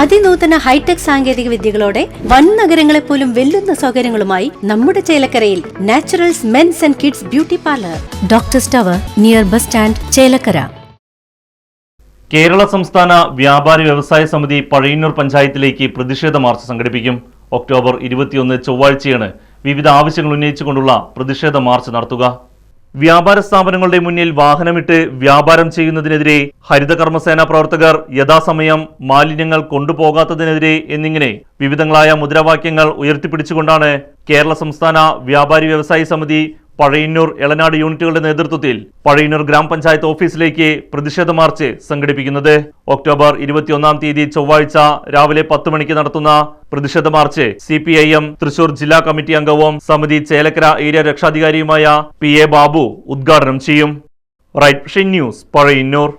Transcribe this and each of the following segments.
അതിനൂതന hi tech സാങ്കേതിക വിദ്യകളോടെ വൻ നഗരങ്ങളെ പോലും വെല്ലുന്ന സൗകര്യങ്ങളുമായി നമ്മുടെ ചേലക്കരയിൽ naturals men's and kids beauty parlour. Doctor tower near bus stand Chelakkara. Kerala സംസ്ഥാന വ്യാപാരി വ്യവസായ സമിതി പഴയന്നൂർ പഞ്ചായത്തിലേക്ക് പ്രതിഷേധ മാർച്ച് സംഘടിപ്പിക്കും. ഒക്ടോബർ ഇരുപത്തിയൊന്ന് ചൊവ്വാഴ്ചയാണ് വിവിധ ആവശ്യങ്ങൾ ഉന്നയിച്ചുകൊണ്ടുള്ള പ്രതിഷേധ മാർച്ച് നടത്തുക. വ്യാപാര സ്ഥാപനങ്ങളുടെ മുന്നിൽ വാഹനമിട്ട് വ്യാപാരം ചെയ്യുന്നതിനെതിരെ ഹരിത കർമ്മസേന പ്രവർത്തകർ യഥാസമയം മാലിന്യങ്ങൾ കൊണ്ടുപോകാത്തതിനെതിരെ എന്നിങ്ങനെ വിവിധങ്ങളായ മുദ്രാവാക്യങ്ങൾ ഉയർത്തിപ്പിടിച്ചുകൊണ്ടാണ് കേരള സംസ്ഥാന വ്യാപാരി വ്യവസായി സമിതി പഴയന്നൂർ എളനാട് യൂണിറ്റുകളുടെ നേതൃത്വത്തിൽ പഴയന്നൂർ ഗ്രാമപഞ്ചായത്ത് ഓഫീസിലേക്ക് പ്രതിഷേധ മാർച്ച് സംഘടിപ്പിക്കുന്നത്. ഒക്ടോബർ ഇരുപത്തിയൊന്നാം തീയതി ചൊവ്വാഴ്ച രാവിലെ പത്ത് മണിക്ക് നടത്തുന്ന പ്രതിഷേധ march C P I M Thrissur ജില്ലാ കമ്മിറ്റി അംഗവും സമിതി ചേലക്കര ഏരിയ രക്ഷാധികാരിയുമായ പി എ ബാബു ഉദ്ഘാടനം ചെയ്യും. Right news Pazhayannur.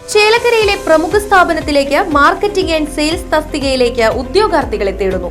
ചേലക്കരയിലെ പ്രമുഖ സ്ഥാപനത്തിലേക്ക് മാർക്കറ്റിംഗ് ആൻഡ് സെയിൽസ് തസ്തികയിലേക്ക് ഉദ്യോഗാർത്ഥികളെ തേടുന്നു.